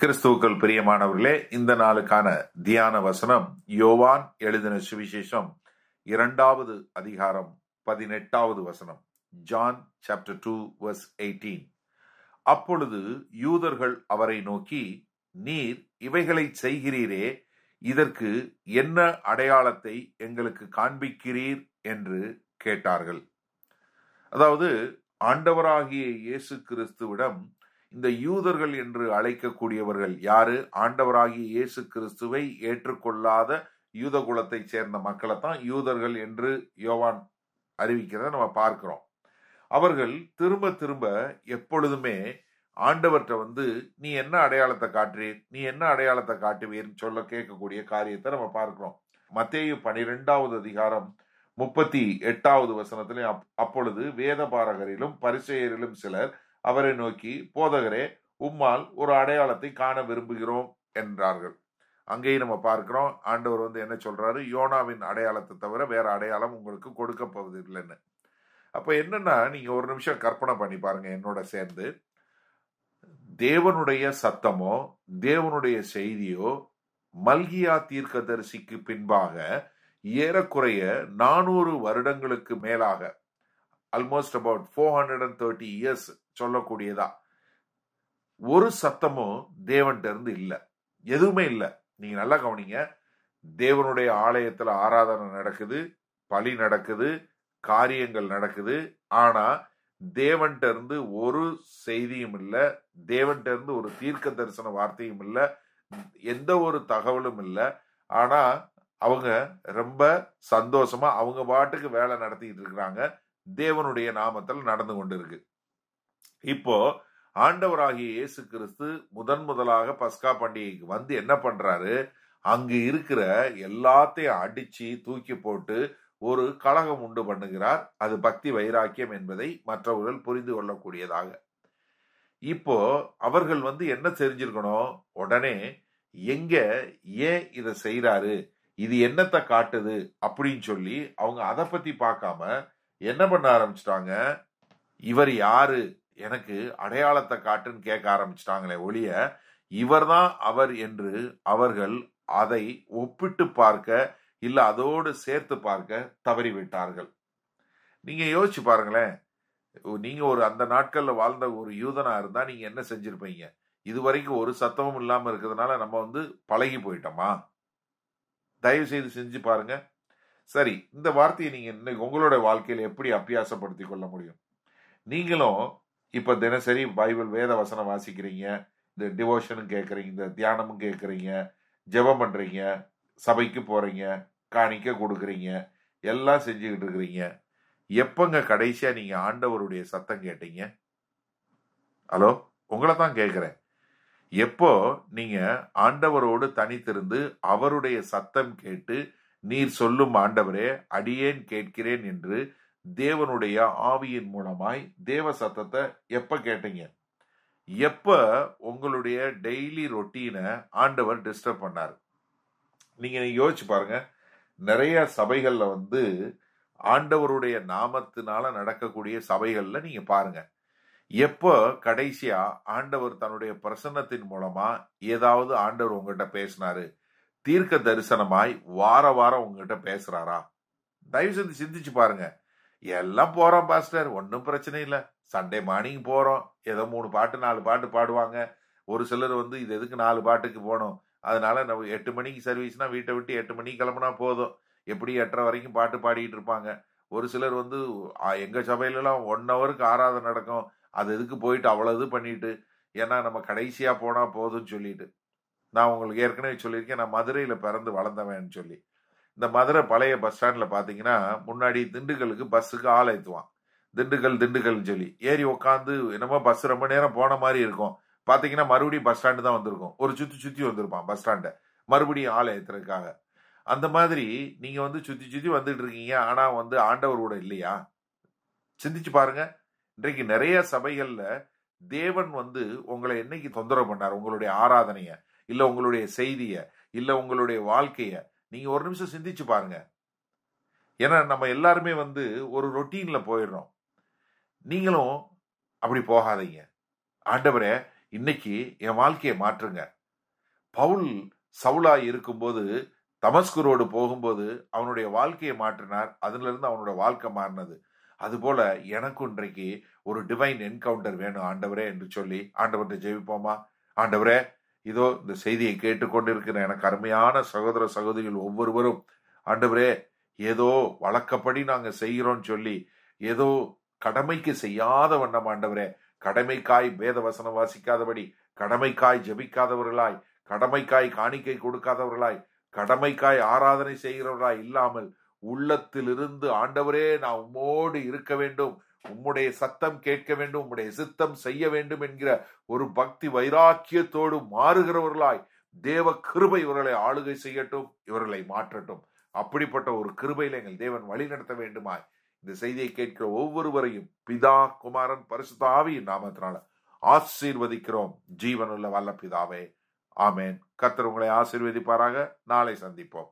கிறிஸ்துவுக்கள் பிரியமானவர்களே இந்த நாளுக்கான தியான வசனம் யோவான் எழுதின சுவிசேஷம் இரண்டாவது அதிகாரம் பதினெட்டாவது வசனம் John chapter two verse eighteen அப்பொழுது யூதர்கள் அவரை நோக்கி நீர் இவைகளை செய்கிறீரே இதற்கு என்ன அடையாளத்தை எங்களுக்கு காண்பிக்கிறீர்? என்று கேட்டார்கள். அதாவது ஆண்டவராகிய இயேசு கிறிஸ்துவிடம் இந்த யூதர்கள் என்று அழைக்கக்கூடியவர்கள் யாரு? ஆண்டவராகிய இயேசு கிறிஸ்துவை ஏற்றுக்கொள்ளாத யூத குலத்தைச் சேர்ந்த மக்களை தான் யூதர்கள் என்று யோவான் அறிவிக்கிறத நம்ம பார்க்கிறோம். அவர்கள் திரும்ப திரும்ப எப்பொழுதுமே ஆண்டவர்கிட்ட வந்து நீ என்ன அடையாளத்தை காட்டுறீர் நீ என்ன அடையாளத்தை காட்டுவீர்னு சொல்ல கேட்கக்கூடிய காரியத்தை நம்ம பார்க்கிறோம். மத்தேயு பனிரெண்டாவது அதிகாரம் முப்பத்தி எட்டாவது வசனத்திலே அப்- அப்பொழுது வேத பாரகரிலும் பரிசெயரிலும் சிலர் அவரை நோக்கி போதகரே உம்மால் ஒரு அடையாளத்தை காண விரும்புகிறோம் என்றார்கள். அங்கேயும் நம்ம பார்க்கிறோம் ஆண்டவர் வந்து என்ன சொல்றாரு? யோனாவின் அடையாளத்தை தவிர வேற அடையாளம் உங்களுக்கு கொடுக்க போவதில்லைன்னு. அப்ப என்னன்னா நீங்க ஒரு நிமிஷம் கற்பனை பண்ணி பாருங்க என்னோட சேர்ந்து. தேவனுடைய சத்தமோ தேவனுடைய செய்தியோ மல்கியா தீர்க்கதரிசிக்கு பின்பாக ஏறக்குறைய நானூறு வருடங்களுக்கு மேலாக almost about four hundred and thirty years சொல்லக்கூடியதா. ஒரு சத்தமும் தேவன்கிட்ட இருந்து இல்லை. எதுவுமே இல்லை. நீங்க நல்லா கவனிங்க. தேவனுடைய ஆலயத்துல ஆராதனை நடக்குது பலி நடக்குது காரியங்கள் நடக்குது. ஆனா தேவன்கிட்ட இருந்து ஒரு செய்தியும் இல்லை தேவன்கிட்ட இருந்து ஒரு தீர்க்க தரிசன வார்த்தையும் இல்லை எந்த ஒரு தகவலும் இல்லை. ஆனா அவங்க ரொம்ப சந்தோஷமா அவங்க பாட்டுக்கு வேலை நடத்திட்டு இருக்கிறாங்க. தேவனுடைய நாமத்தில் நடந்து கொண்டிருக்கு. இப்போ ஆண்டவராகிய இயேசு கிறிஸ்து முதன் முதலாக பஸ்கா பண்டிகைக்கு வந்து என்ன பண்றாரு? அங்கு இருக்கிற எல்லாத்தையும் அடிச்சு தூக்கி போட்டு ஒரு கலகம் உண்டு பண்ணுகிறார். அது பக்தி வைராக்கியம் என்பதை மற்றவர்கள் புரிந்து கொள்ளக்கூடியதாக. இப்போ அவர்கள் வந்து என்ன தெரிஞ்சிருக்கணும்? உடனே எங்க ஏன் இதை செய்யறாரு இது என்னத்தை காட்டுது? அப்படின்னு சொல்லி அவங்க அதை பத்தி பார்க்காம என்ன பண்ண ஆரம்பிச்சிட்டாங்க? இவர் யாரு? எனக்கு அடையாளத்தை காட்டுன்னு கேட்க ஆரம்பிச்சிட்டாங்களே ஒழிய இவர்தான் அவர் என்று அவர்கள் அதை ஒப்பிட்டு பார்க்க இல்ல அதோடு சேர்த்து பார்க்க தவறிவிட்டார்கள். நீங்க யோசிச்சு பாருங்களேன். நீங்க ஒரு அந்த நாட்கள்ல வாழ்ந்த ஒரு யூதனா இருந்தா நீங்க என்ன செஞ்சிருப்பீங்க? இது வரைக்கும் ஒரு சத்தமும் இல்லாம இருக்கிறதுனால நம்ம வந்து பழகி போயிட்டோமா? தயவு செய்து செஞ்சு பாருங்க. சரி இந்த வார்த்தையை நீங்க இன்னைக்கு உங்களோட வாழ்க்கையில எப்படி அபியாசப்படுத்தி கொள்ள முடியும்? நீங்களும் இப்ப தினசரி பைபிள் வேத வசனம் வாசிக்கிறீங்க இந்த டிவோஷனும் கேட்குறீங்க இந்த தியானமும் கேட்குறீங்க ஜெபம் பண்றீங்க சபைக்கு போறீங்க காணிக்க கொடுக்குறீங்க எல்லாம் செஞ்சுக்கிட்டு இருக்கிறீங்க. எப்பங்க கடைசியா நீங்க ஆண்டவருடைய சத்தம் கேட்டீங்க? ஹலோ உங்களை தான் கேட்குறேன் எப்போ நீங்க ஆண்டவரோடு தனித்திருந்து அவருடைய சத்தம் கேட்டு நீர் சொல்லும் ஆண்டவரே அடியேன் கேட்கிறேன் என்று தேவனுடைய ஆவியின் மூலமாய் தேவ சத்தத்தை எப்ப கேட்டீங்க? எப்ப உங்களுடைய டெய்லி ரொட்டீனை ஆண்டவர் டிஸ்டர்ப் பண்ணார்? நீங்க யோசிச்சு பாருங்க. நிறைய சபைகள்ல வந்து ஆண்டவருடைய நாமத்தினால நடக்கக்கூடிய சபைகள்ல நீங்க பாருங்க. எப்போ கடைசியா ஆண்டவர் தன்னுடைய பிரசன்னத்தின் மூலமா ஏதாவது ஆண்டவர் உங்ககிட்ட பேசினாரு? தீர்க்க தரிசனமாய் வார வாரம் உங்ககிட்ட பேசுறாரா? தயவு செஞ்சு சிந்திச்சு பாருங்க. எல்லாம் போறோம் பாஸ்டர். ஒன்றும் பிரச்சனை இல்லை. சண்டே மார்னிங் போறோம். ஏதோ மூணு பாட்டு நாலு பாட்டு பாடுவாங்க. ஒரு சிலர் வந்து இது எதுக்கு நாலு பாட்டுக்கு போகணும் அதனால நம்ம எட்டு மணிக்கு சர்வீஸ்னா வீட்டை விட்டு எட்டு மணிக்கு கிளம்புனா போதும். எப்படி எட்டரை வரைக்கும் பாட்டு பாடிட்டு இருப்பாங்க? ஒரு சிலர் வந்து எங்க சபையிலலாம் ஒன் ஹவருக்கு ஆராதனை நடக்கும். அது எதுக்கு போயிட்டு அவ்வளவு இது பண்ணிட்டு? ஏன்னா நம்ம கடைசியா போனா போதும்னு சொல்லிட்டு. நான் உங்களுக்கு ஏற்கனவே சொல்லியிருக்கேன் நான் மதுரையில பிறந்து வளர்ந்தவன்னு சொல்லி. இந்த மதுரை பழைய பஸ் ஸ்டாண்ட்ல பாத்தீங்கன்னா முன்னாடி திண்டுக்கலுக்கு பஸ்ஸுக்கு ஆள் ஏற்றுவான் திண்டுக்கல் திண்டுக்கல்னு சொல்லி. ஏறி உட்காந்து என்னமோ பஸ் ரொம்ப நேரம் போன மாதிரி இருக்கும். பாத்தீங்கன்னா மறுபடியும் பஸ் ஸ்டாண்டு தான் வந்திருக்கும். ஒரு சுத்தி சுத்தி வந்திருப்பான் பஸ் ஸ்டாண்டை மறுபடியும் ஆள் ஏத்துறதுக்காக. அந்த மாதிரி நீங்க வந்து சுத்தி சுத்தி வந்துட்டு இருக்கீங்க. ஆனா வந்து ஆண்டவரோட இல்லையா? சிந்திச்சு பாருங்க. இன்றைக்கு நிறைய சபைகள்ல தேவன் வந்து உங்களை என்னைக்கு தொந்தரவு பண்ணார்? உங்களுடைய ஆராதனையை. இல்லை உங்களுடைய செய்தியை இல்லை உங்களுடைய வாழ்க்கையை நீங்கள் ஒரு நிமிஷம் சிந்திச்சு பாருங்க. ஏன்னா நம்ம எல்லாருமே வந்து ஒரு ரொட்டீனில் போயிடுறோம். நீங்களும் அப்படி போகாதீங்க. ஆண்டவரே இன்னைக்கு என் வாழ்க்கையை மாற்றுங்க. பவுல் சவுலா இருக்கும்போது தமஸ்கு ரோடு போகும்போது அவனுடைய வாழ்க்கையை மாற்றினார். அதுலேருந்து அவனோட வாழ்க்கை மாறினது. அதுபோல எனக்கும் இன்றைக்கு ஒரு டிவைன் என்கவுண்டர் வேணும் ஆண்டவரே என்று சொல்லி ஆண்டவர்கிட்ட ஜெயிப்போமா ஆண்டவரே இதோ இந்த செய்தியை கேட்டுக்கொண்டிருக்கிற எனக்கு அருமையான சகோதர சகோதரிகள் ஒவ்வொருவரும் ஆண்டவரே ஏதோ வழக்கப்படி நாங்க செய்கிறோம் சொல்லி ஏதோ கடமைக்கு செய்யாத வண்ணம் ஆண்டவரே கடமைக்காய் வேத வசனம் வாசிக்காதபடி கடமைக்காய் ஜெபிக்காதவர்களாய் கடமைக்காய் காணிக்கை கொடுக்காதவர்களாய் கடமைக்காய் ஆராதனை செய்கிறவர்களாய் இல்லாமல் உள்ளத்திலிருந்து ஆண்டவரே நான் உம்மோடு இருக்க வேண்டும். உம்முடைய சத்தம் கேட்க வேண்டும் உம்முடைய சித்தம் செய்ய வேண்டும் என்கிற ஒரு பக்தி வைராக்கியத்தோடு மாறுகிறவர்களாய் தேவ கிருபை இவர்களை ஆளுகை செய்யட்டும் இவர்களை மாற்றட்டும். அப்படிப்பட்ட ஒரு கிருபையில் எங்கள் தேவன் வழி நடத்த வேண்டுமாய். இந்த செய்தியை கேட்கிற ஒவ்வொருவரையும் பிதா குமாரன் பரிசுத்த ஆவியின் நாமத்தினால ஆசீர்வதிக்கிறோம். ஜீவனுள்ள வல்ல பிதாவே ஆமேன். கத்தர் உங்களை ஆசீர்வதிப்பாராக. நாளை சந்திப்போம்.